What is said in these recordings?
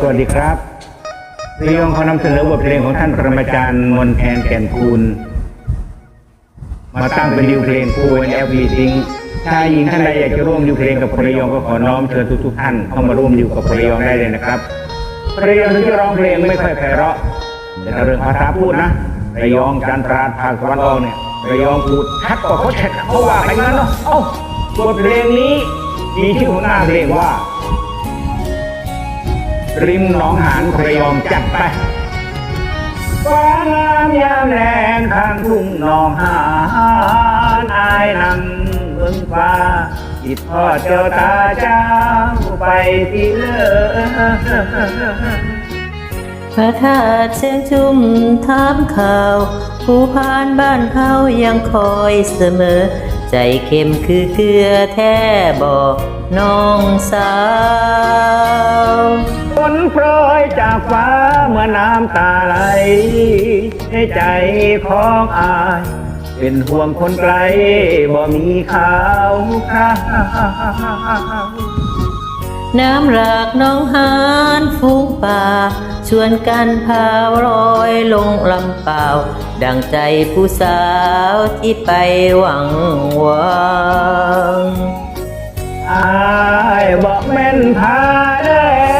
สวัสดีครับระยองขอนำเสนอบทเพลงของท่านปรมาจารย์มนแคนแก่นคูณมาตั้งเป็นดิวเพลงคูนเอลพีซิงชายหญิงท่านใดอยากจะร่วมดิวเพลงกับพระยองก็ขอน้อมเชิญทุกๆท่านเข้ามาร่วมดิวกับพระยองได้เลยนะครับพระยองถึงจะร้องเพลงไม่ค่อยไพเราะแต่ถ้าเรื่องภาษาพูดนะระยองจันทราภาคตะวันออกเนี่ยระยองพูดชัดกว่าเขาเช็ดเขาว่าไปงั้นเนาะเอ้าบทเพลงนี้มีชื่อของหน้าเพลงว่า ริมหนองหานระยองจัดไปฟ้างามยามแรงทางทุ่งหนองหานอายนังเบิ่งฟ้าจิตทอดเจ้าตาเจ้าไปที่เลอ พระธาตุเชิงชุมถามข่าว ผู้พานบ้านเขายังคอยเสมอ ใจเข้มคือเกลือแท้บอกน้องสาวฝนโปรยจากฟ้าเมื่อน้ำตาไหลให้ใจของอายเป็นห่วงคนไกลบ่มีข่าวคราว น้ำรากน้องหานฟูงป่า ชวนกันพาวลอยลงลำเปล่า ดังใจผู้สาวที่ไปหวังหวังอายบอกแม่นพาแด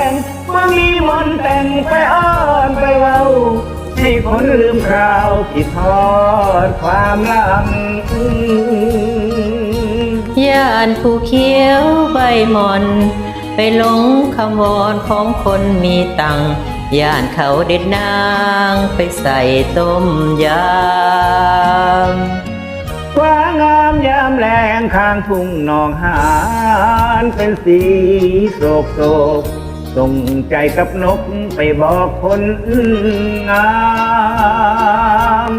งว่ามีมนต์แต่งไปอ้อนไปเว้าให้คนลืมคราวที่ทอดความหลังย่านผู้เขียวใบหมอน ไปหลงคำวอนของคนมีตังค์ย่านเขาเด็ดนางไปใส่ต้มยำฟ้างามยามแรงข้างทุ่งหนองหานเป็นสีโศกโศกส่งใจกับนกไปบอกคนงาม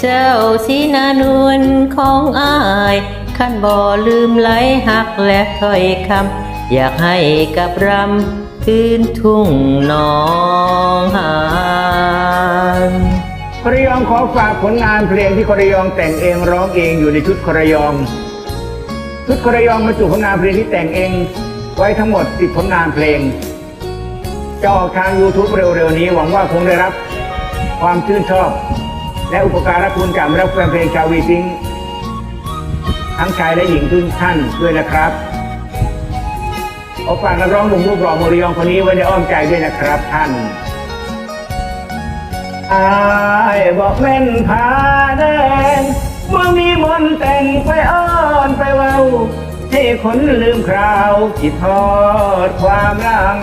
เจ้าสีนานวลของอาย ขั้นบ่ลืมไหลหักและถ้อยคำ อยากให้กับรำคืนทุ่งนองหานครยองขอฝากผลงานเพลงที่ครยองแต่งเองร้องเองอยู่ในชุดครยอง ชุดครยองบรรจุผลงานเพลงที่แต่งเอง ไว้ทั้งหมดติดผลงานเพลงจะออกทาง YouTube เร็วๆนี้หวังว่าคงได้รับความชื่นชอบ และอุปการะคุณจากรับแฟนเพลงชาววีซิงทั้งชายและหญิงทุกท่านด้วยนะครับ ขอฝากนักร้องหนุ่มรูปหล่อมริยองคนนี้ไว้ในอ้อมใจด้วยนะครับท่านอายบอกแม่นผาแดงเมื่อมีมนต์แต่งไปอ้อนไปเว้าให้คนลืมคราวคิดทอดความหลัง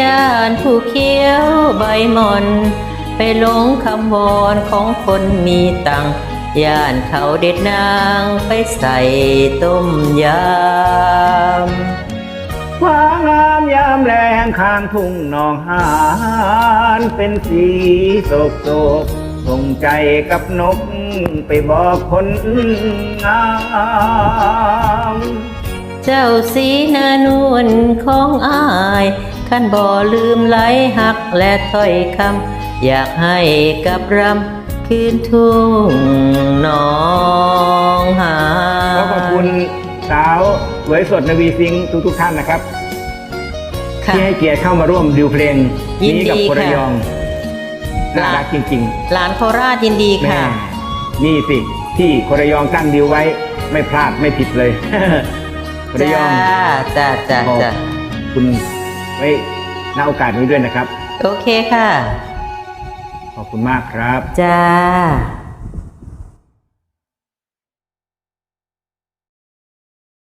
ย่านผู้เขียวใบมอน ไปหลงคำวอนของคนมีตังค์ ย่านเขาเด็ดนางไปใส่ต้มยำฟ้างามยามแรงข้างทุ่งหนองหานเป็นสีโศกโศกส่งใจกับนกไปบอกคนงามเจ้าสีนานวลของอายขันบ่ลืมไหลหักและถ้อยคำอยากให้กับรำ คืนทุ่งหนองหาขอขอบคุณสาวสวยสดนวีซิงค์ทุกๆท่านนะครับ ค่ะ ที่ให้เกียรติเข้ามาร่วมดิวเพลงยินนี้ดีกับคนระค่ะยองน่ารักจริงหลานโคราชยินดีๆแม่ค่ะ นี่สิที่คนระยองตั้งดิวไว้ไม่พลาดไม่ผิดเลย คนระยจ้าองจ้าจ้าขอบจ้าคุณไว้ณโอกาสนี้ด้วยนะครับ โอเคค่ะ ขอบคุณมากครับ จ้า